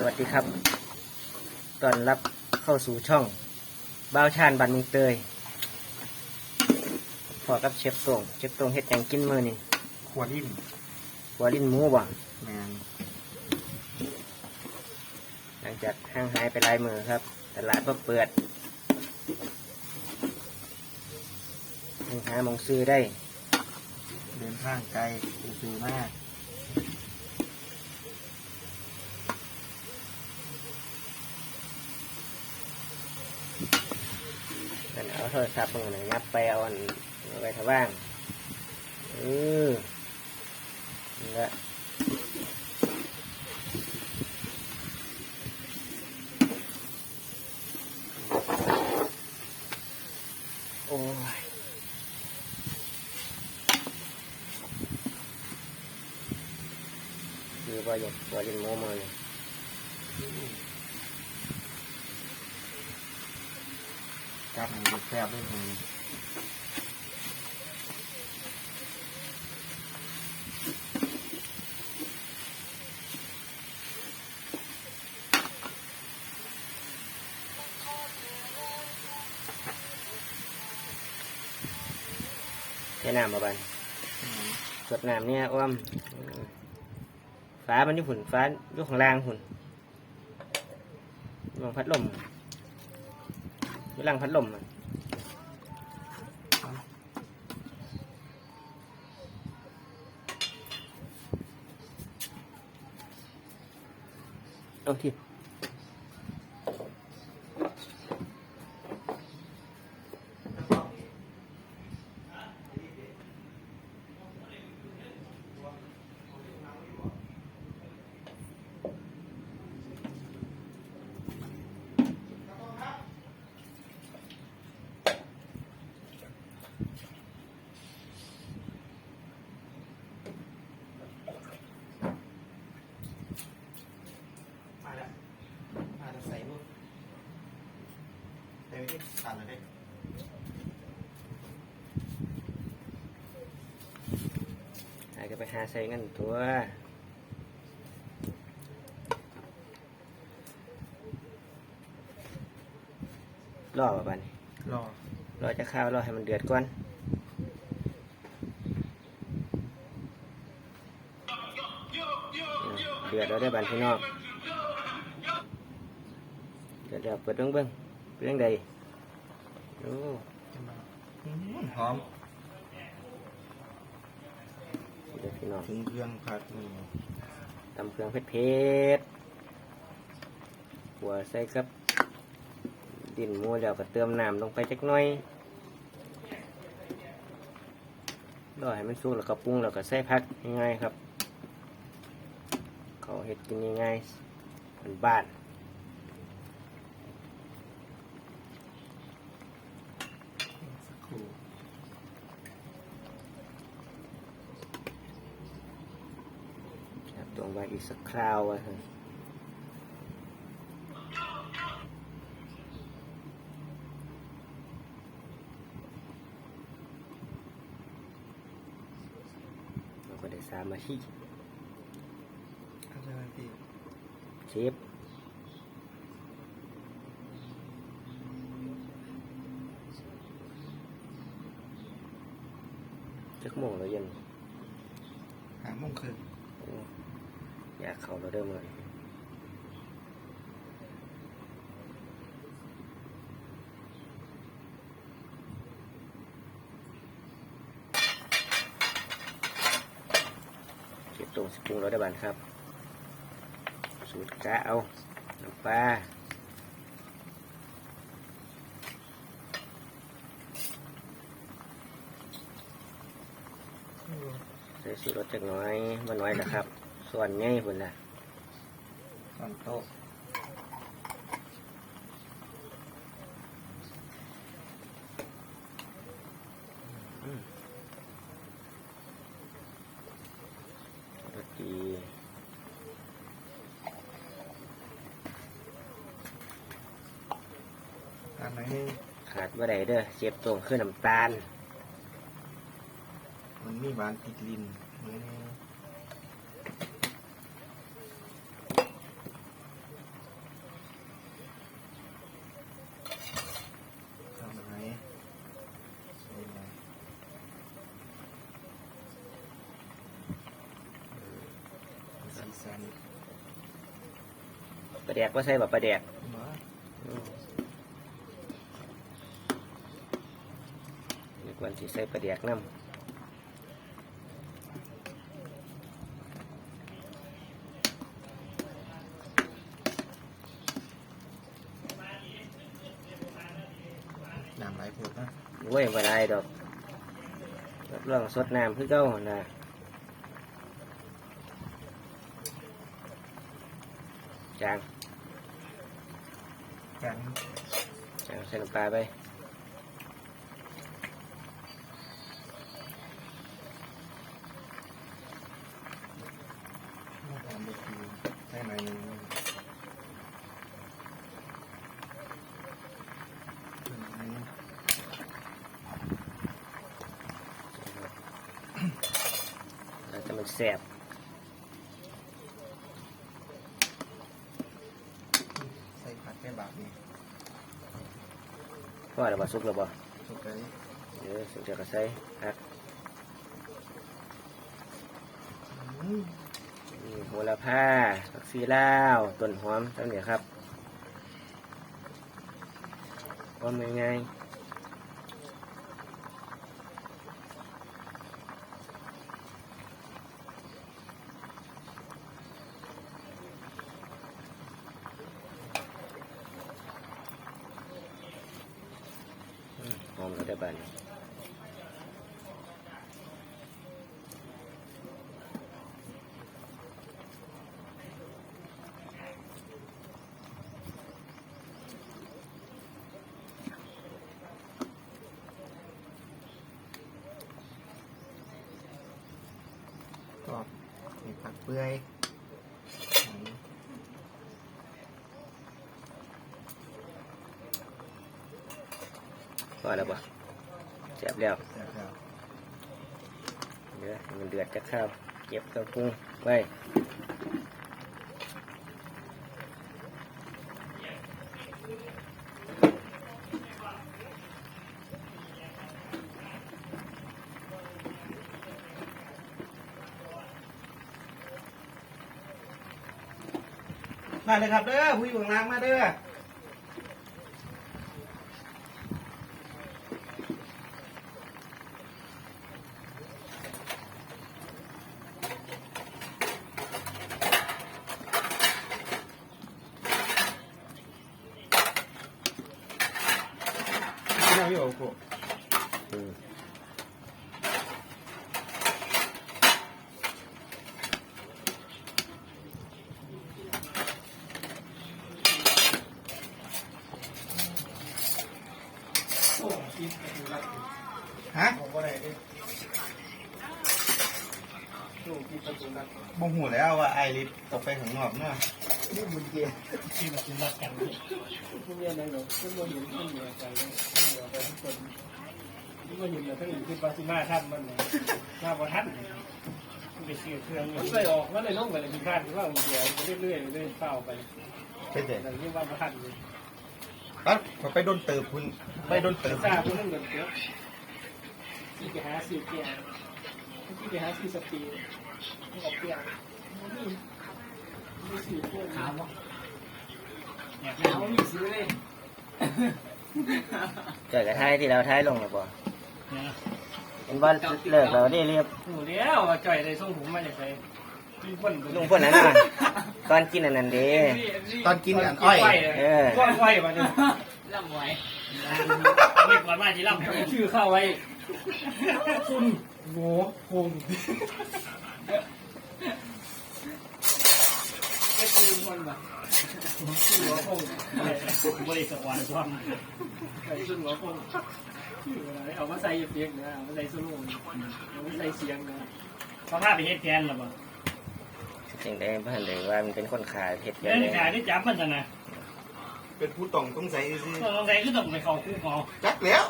สวัสดีครับตอนรับเข้าสู่ช่องบ้าวชานบันเมืองเตยพอกับเชฟตรงเชฟตรงเฮ็ดหยังกินมือนี่ขวดอิ่มหัวลิ้นหมูบ่แมนหลังจากห่างหายไปหลายมือครับ ตลาดก็เปิดยังหามองซื้อได้ เดินทางไกลซื้อมาก กันเอา โทรศัพท์มือหนึ่งยับไปเอาอันไปทว่างเออนี่ะโอ้ยคือว่าอย่างว่าเล่นโมมาเลย จับมันแซ่บด้วยมันใช้น้ำมาบันสดน้ำเนี่ยอ้อมฟ้ามันยู่หุ่นฟ้ายู่ข้างล่างหุ่นลองพัดลม อยู่ล่างพัดลมอะเอาทีมาแล้วมาแล้วใส่ลูก เดี๋ยวที่ตัดเลยหายก็ไปหาใส่เงินตัวรอป่ะบัดนรอรอจะข้าวรอให้มันเดือดก่อนเดือดแล้วได้อบันพี่น้องเดือดแล้วเปิดเบิ้งเบิ้งเป็นยังไง โอ้หอมเดือดพี่น้องถึงเครื่องผัดนี่ตำเครื่องเผ็ดๆหัวใส่กับ ดินมูแล้วก็เติมน้ำลงไปจักหน่อยรอให้มันสุกแล้วก็ปรุงแล้วก็ใส่ผักง่ายๆครับ เขาเห็ดกินง่ายๆมันบ้าน ครับตรงไว้อีกสักคราวอะฮะเราก็ได้สามอาชีพอาจารย์พี่เชฟจักโมงแล้วยังหาโมงครึ่งโอ้ อยากเข้าเราเริ่มเลยเก็บตรงสปรุงราได้บานครับ สูตรกะเอา น้ำปลาใส่สูตรรสจักน้อยมาน้อยนะครับ ส่วนใหญ่พุ่นละตอนโต๊ะดีอันไหนขาดว่าใดเด้อเจ็บตรงคือน้ำตาล มันมีหวานติดลิ้นมัน อีสาน ปลาแดกว่าใส่แบบปลาแดกบ่อืมนึกวันที่ใส่ปลาแดกน้น้ำไหลพูดนะำเว้ยบ่ได้ดอกรับรองสดน้ำคือเก้าหั่นนะ จางกันจางใส่น้ำปลาไป ตามไปทีได้ไหมหนึ่งอันนี้ แล้วจะมันแสบ ใส่ผักแค่บาทนี่ พ่อเราบ่สุกแล้วบ่ถูกไปเดี๋ยวสุกเดี๋ยวก็ใส่ครับอืมนี่โหระพาผักซีลาวต้นหอมทั้งนี้ครับหอมยังไงอื มหอมแล้วได้บ้านก็มีผักเปื่อยอันนี้ พ อแล้วบ่แซ่บแล้วแซ่บแล้วเดี๋ยวมันเดือดจะข้าวเก็บเครื่องปรุงไว้มาเลยครับเด้อผู้อยู่ข้างล่างมาเด้อ ฮะบ่หูแล้วว่าไอริสตกไปข้างนอกเนาะนี่บุญเกียร์ที่มากินรักกันพวกนี้อะไรหรอกพวกเราเห็นท่านเหนือกันแล้วท่านเหนือไปทุกคนนี่ก็เห็นเหนือท่านอื่นที่ปาซิมาท่านมันเนี่ยหน้าประทัดไปซื้อเครื่องมันไปออกมันเลยลงไปเลยมีคาดว่ามันเดียวเรื่อยๆเรื่อยๆเฝ้าไปเป็นเด็กแต่นี่ว่าประทัดเลย ปั๊บพอไปโดนเติบคุณไปโดนเติบทราบเรื่องเงินเยอะที่ไปหาสีเกียร์ที่ไปหาสีสปีดที่ออกเกียร์นี่มีสีพวกขาววะเนี่ยขาวมีซื้อเลยเกิดกระทายที่เราท้ายลงแล้วบ่เป็นบอลเลิกเราได้เรียบหนูเดียวจ่อยเลยส่งผมมาจากไหนกินคน ลุงพ่นนั้นน่ะตอนกินอันนั้นเด้ตอนกินอันอ้อยเออก้อนไฟมาเนี่ยล่ำไว้ไม่ก่อนมาที่ล่ำชื่อเข้าไว้คุณโง่คงไม่ตีคนป่ะชื่อหัวคงบริสวรรค์ช่วงใส่ชื่อหัวคงชื่ออะไรเอามาใส่เสียงนะเอามาใส่สโลว์เอามาใส่เสียงนะเขาพาไปเฮ็ดแทนหรอป่ะสิ่งใดเพื่อนเลยว่ามันเป็นคนขายเผ็ดเยเล่อะนเลยขายที่จับมันจะนะเป็นผู้ต้องสงสัยซิต้องใส่ก็ต้องไปเข้าคุกเอาจักแล้ว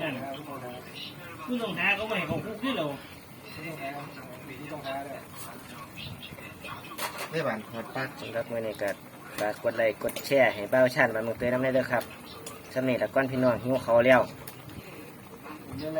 นั่นผู้ต้องหาก็ไม่ให้เข้าคุกที่เราไม่บานขอดปักสำหรับมื้อนี้ก็ฝากกดไลค์กดแชร์ให้เบ้าชันบ้านเมืองเตยน้ำได้เด้อครับสำเร็จแล้วก้อนพี่น้องหิวเขาวแล้วผมยังไง